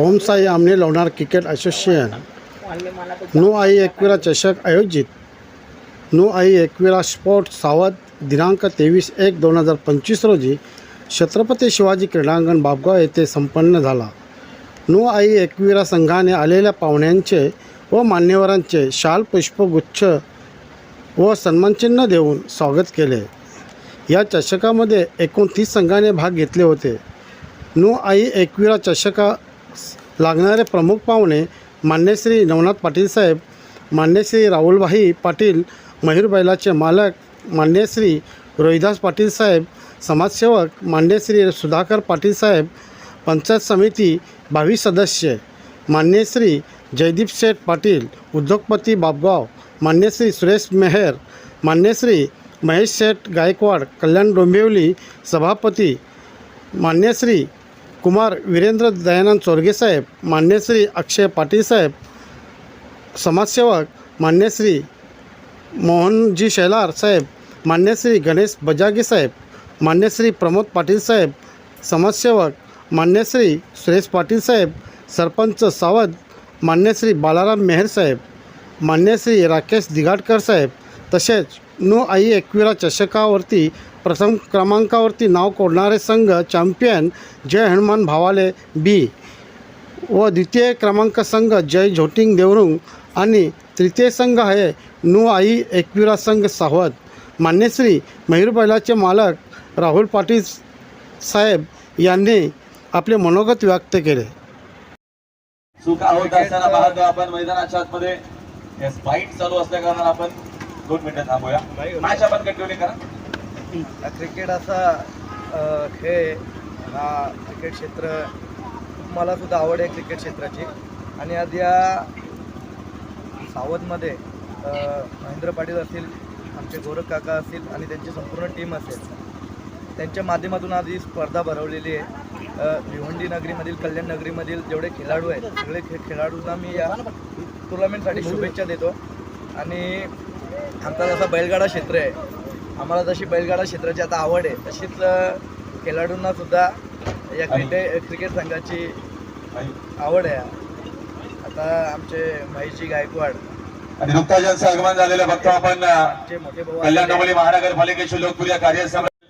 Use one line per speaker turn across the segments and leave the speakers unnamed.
Omsai Aamne Lonar cricket association. No आई एकविरा चषक आयोजित. नो आई एकविरा स्पोर्ट सावध दिनांक तेवीस एक दोन हजार पंचवीस रोजी छत्रपती शिवाजी क्रीडांगण बाबगाव येथे संपन्न झाला. नो आई एकविरा संघाने आलेल्या पाहुण्यांचे व मान्यवरांचे शाल पुष्पगुच्छ व सन्मानचिन्ह देऊन स्वागत केले. या चषकामध्ये एकूण तीस संघाने भाग घेतले होते. नो आई एकविरा चषका लागणारे प्रमुख पाहुणे मान्यश्री नवनाथ पाटील साहेब मान्यश्री राहुलभाई पाटील मयूर बैलाचे मालक मान्यश्री रोहिदास पाटील साहेब समाजसेवक मान्यश्री सुधाकर पाटील साहेब पंचायत समिती बावीस सदस्य मान्यश्री जयदीप शेठ पाटील उद्योगपती बाबगाव मान्यश्री सुरेश मेहर मान्यश्री महेश शेठ गायकवाड कल्याण डोंबिवली सभापती मान्यश्री कुमार वीरेंद्र दयानंद चोरगेसाहेब मान्यश्री अक्षय पाटील साहेब समाजसेवक मान्यश्री मोहनजी शेलार साहेब मान्यश्री गणेश बजागे साहेब मान्यश्री प्रमोद पाटील साहेब समाजसेवक मान्यश्री सुरेश पाटील साहेब सरपंच सावध मान्यश्री बालाराम मेहर साहेब मान्यश्री राकेश दिघाटकर साहेब तसेच नो आई एकविरा चषकावरती प्रथम क्रमांकावरती नाव कोरणारे संघ चॅम्पियन जय हनुमान भावाले बी. व द्वितीय क्रमांक संघ जय झोटिंग देवरुंग आणि तृतीय संघ आहे नो आई एकविरा संघ सावध. मान्यश्री मयूर बैलाचे मालक राहुल पाटील साहेब यांनी आपले मनोगत व्यक्त केले.
सुख आहोत असताना पाहतो आपण मैदानाच्या आतमध्ये. येस चालू असल्या कारणाने आपण दोन मिनिटं थांबूया. मॅच आपण कंटिन्यू करा.
क्रिकेट असा खेळ आहे. हा क्रिकेट क्षेत्र मला सुद्धा आवड आहे क्रिकेट क्षेत्राची. आणि आज या सावधमध्ये महेंद्र पाटील असतील आमचे गोरख काका असतील आणि त्यांची संपूर्ण टीम असेल. त्यांच्या माध्यमातून आज ही स्पर्धा भरवलेली आहे. भिवंडी नगरीमधील कल्याण नगरीमधील जेवढे खेळाडू आहेत सगळे खे खेळाडूंना मी या टुर्नामेंटसाठी शुभेच्छा देतो. आणि आमचा जसा बैलगाडा क्षेत्र आहे आम्हाला जशी बैलगाडा क्षेत्राची आता आवड आहे तशीच खेळाडूंना सुद्धा या क्रिकेट क्रिकेट संघाची आवड आहे आता आमचे महेशजी गायकवाड
आणि नुकताच ज्यांचं आगमन झालेलं बघतो आपण कल्याण. डोंबिवली महानगरपालिकेचे लोकप्रिय कार्यसमिती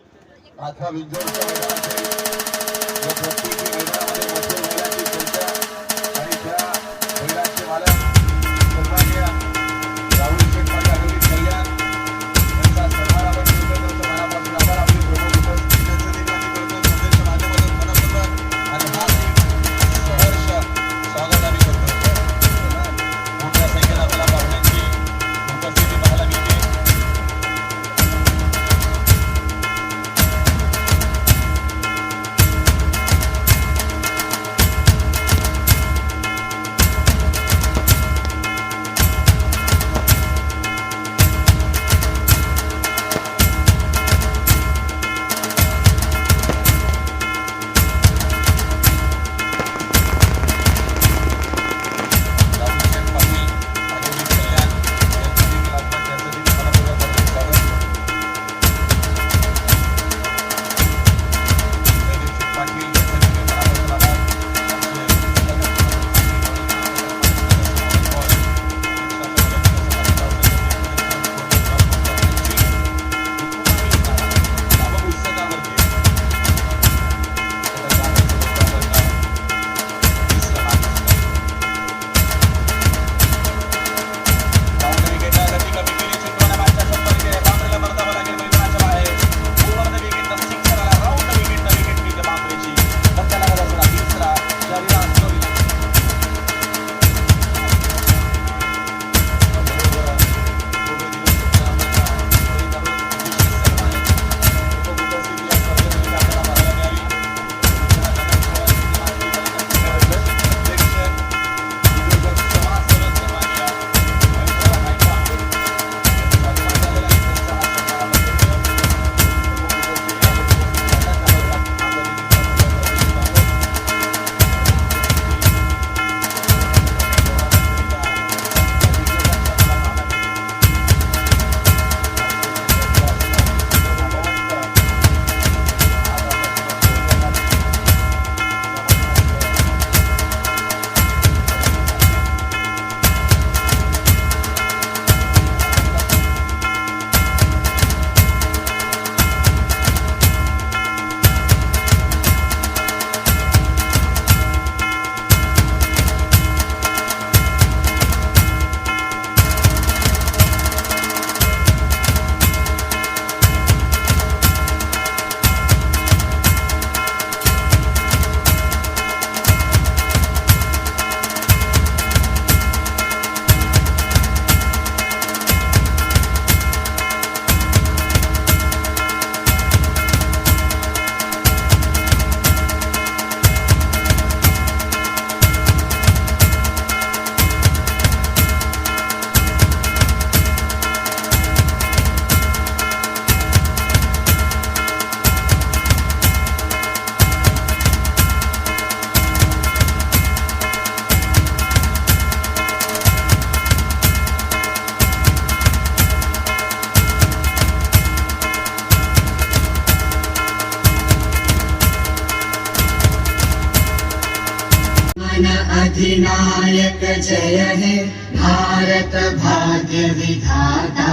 भारत भाग्य विधाता।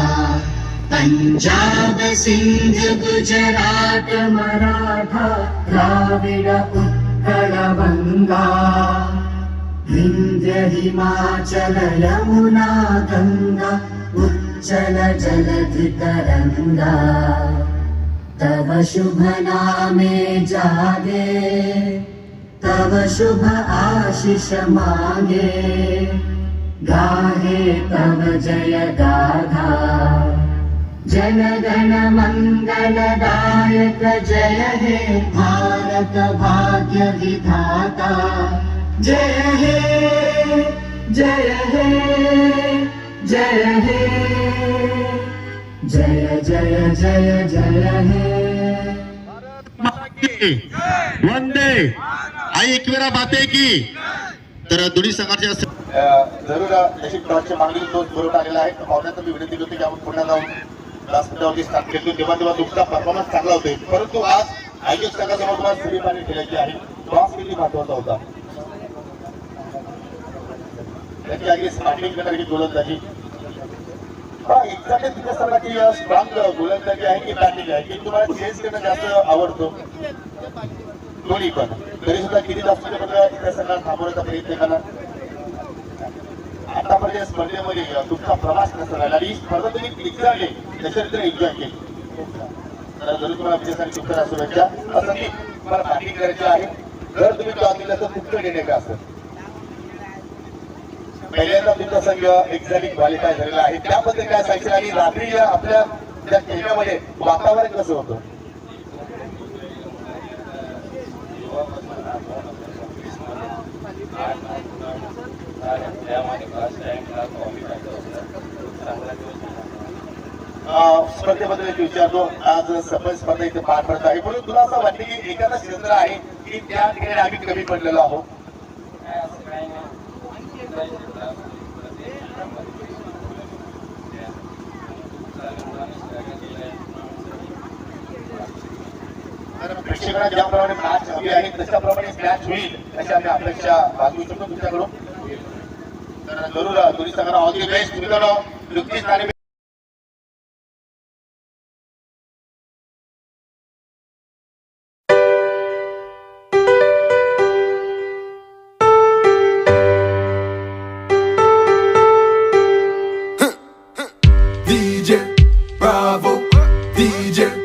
पंजाब सिंध गुजरात मराठा द्राविड उत्कल बंगा। विंध्य हिमाचल यमुना गंगा उच्चल जलधि तरंगा तव शुभ नामे जागे तव शुभ आशिष मागे। गाहे तव जय गाधा। मङ्गलदायक जय हे भारत भाग्य विधाता। जय हे जय हे जय हे। जय जय जय जय हे।
वंदे। आई एकविरा बाते की। तर दोन्ही संघाचे असे
अ, जरूर अशी टॉसची मागणी तो जोर आलेला आहे. पाहुण्याचा मी विनंती करतो की आपण पुन्हा जाऊन व्यासपीठावरती स्थान केली. तेव्हा तेव्हा तुमचा परफॉर्मन्स चांगला होते परंतु आज आयोजकासमोर संघासमोर तुम्हाला सेमीफायनल खेळायची आहे. टॉस किती महत्त्वाचा होता? त्याची आधी स्टार्टिंग करणारी गोलंदाजी. एक्झॅक्टली तिथे स्ट्रॉंग गोलंदाजी आहे की बॅटिंग आहे? की तुम्हाला चेस करणं जास्त आवडतो? दोन्ही पण. तरी सुद्धा किती जास्त थांबवण्याचा प्रयत्न करणार? आतापर्यंत स्पर्धेमध्ये तुमचा प्रवास कसा राहिला आणि ही स्पर्धा तुम्ही एक्झॅक्टली त्याच्यानंतर एन्जॉय केली तर जरूर तुम्हाला विजयासाठी तुमच्या शुभेच्छा. असं की तुम्हाला बॅटिंग करायची आहे. जर तुम्ही टॉस दिला तर तुमचं निर्णय काय असेल पहिल्यांदा तुमचा संघ एक्झॅक्टली क्वालिफाय झालेला आहे. त्याबद्दल काय सांगशील? आणि रात्री या आपल्या त्या खेळण्यामध्ये वातावरण कसं होतं? अं, स्पर्धेबद्दल एक विचारतो. आज सफल स्पर्धा इथे पार पडत आहे. म्हणून तुला असं वाटतं की एखादा क्षेत्र आहे की त्या ठिकाणी आम्ही कमी पडलेलो आहोत? तर प्रेक्षकांना ज्याप्रमाणे मॅच हवी आहे तशाप्रमाणे मॅच होईल अशी आम्ही अपेक्षा बाजू शकतो तुमच्याकडून. तर जरूर दोन्ही सगळ्यांना ऑल दी बेस्ट मित्रांनो नुकतीच आणि
DJ Bravo, DJ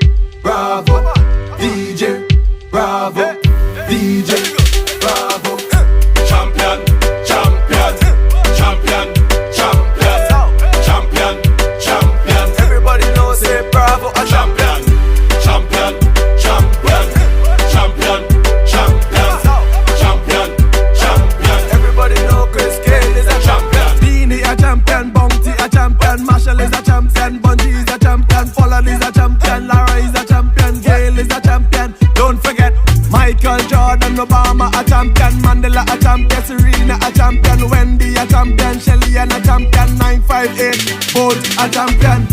champion, 958 Bolt a. Champion,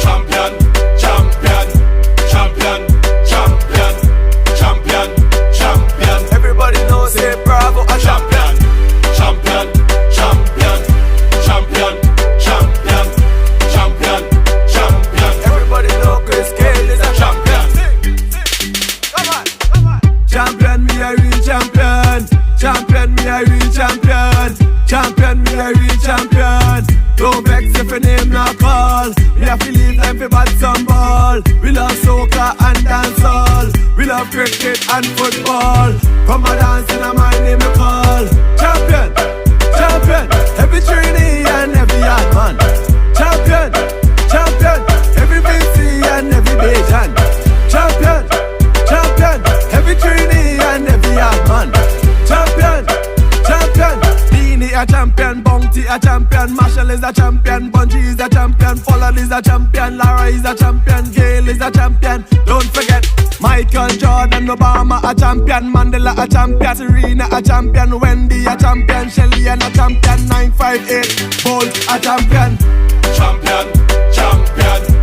champion, football. Paul is a champion, Lara is a champion, Gail is a champion. Don't forget Michael Jordan, Obama a champion, Mandela a champion, Serena a champion, Wendy a champion, Shelly a champion, 958 Bolt a champion. Champion, champion.